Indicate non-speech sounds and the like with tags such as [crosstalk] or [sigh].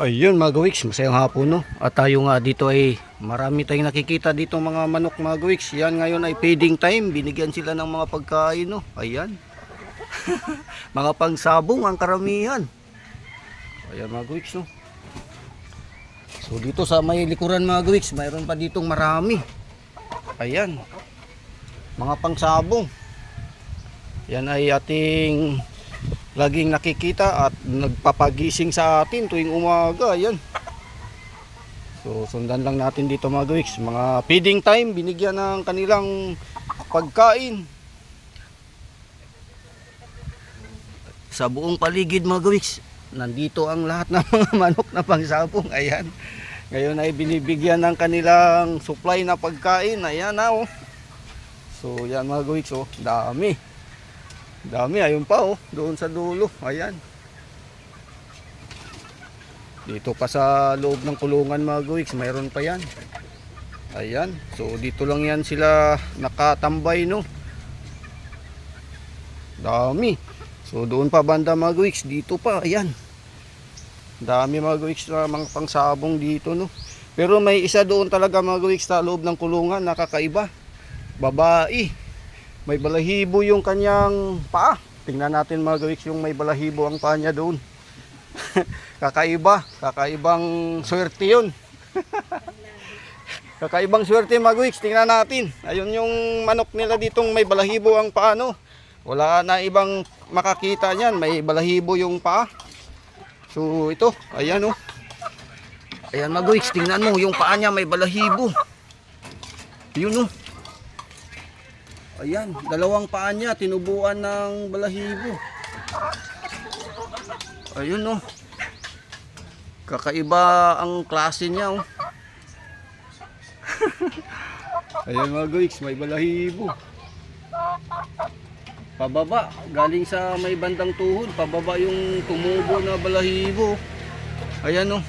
Ayun mga gawiks, masayang hapon no. At tayo nga dito ay marami tayong nakikita dito mga manok mga gawiks. Yan ngayon ay feeding time, binigyan sila ng mga pagkain no. Ayan. [laughs] mga pangsabong ang karamihan. Ayan mga gawiks no. So dito sa may likuran mga gawiks, mayroon pa ditong marami. Ayan. Mga pangsabong. Yan ay ating laging nakikita at nagpapagising sa atin tuwing umaga. Yan. So sundan lang natin dito mga gawiks. Mga feeding time, binigyan ng kanilang pagkain. Sa buong paligid mga gawiks, nandito ang lahat ng mga [laughs] manok na pangsabong. Ayan. Ngayon ay binibigyan ng kanilang supply na pagkain. Ayan na oh. So yan mga gawiks oh, dami. Dami, ayun pa oh, doon sa dulo. Ayan. Dito pa sa loob ng kulungan mga gawiks, mayroon pa yan. Ayan. So dito lang yan sila nakatambay no. Dami. So doon pa banda mga gawiks, dito pa, ayan. Dami mga gawiks na mga pangsabong dito no. Pero may isa doon talaga mga gawiks sa loob ng kulungan, nakakaiba. Babae. May balahibo yung kanyang paa. Tingnan natin mga gawiks yung may balahibo ang paa niya doon. [laughs] kakaiba, kakaibang swerte yun. [laughs] Kakaibang swerte mga gawiks, tingnan natin. Ayun yung manok nila ditong may balahibo ang paa no. Wala na ibang makakita niyan, may balahibo yung paa. So ito, ayan oh. Ayan mga gawiks, tingnan mo yung paa niya may balahibo. Yun oh. Ayan, dalawang paa niya tinubuan ng balahibo. Ayun oh. Kakaiba ang klase niya oh. [laughs] Ayan mga guys, may balahibo. Pababa, galing sa may bandang tuhod, pababa yung tumubo na balahibo. Ayan oh.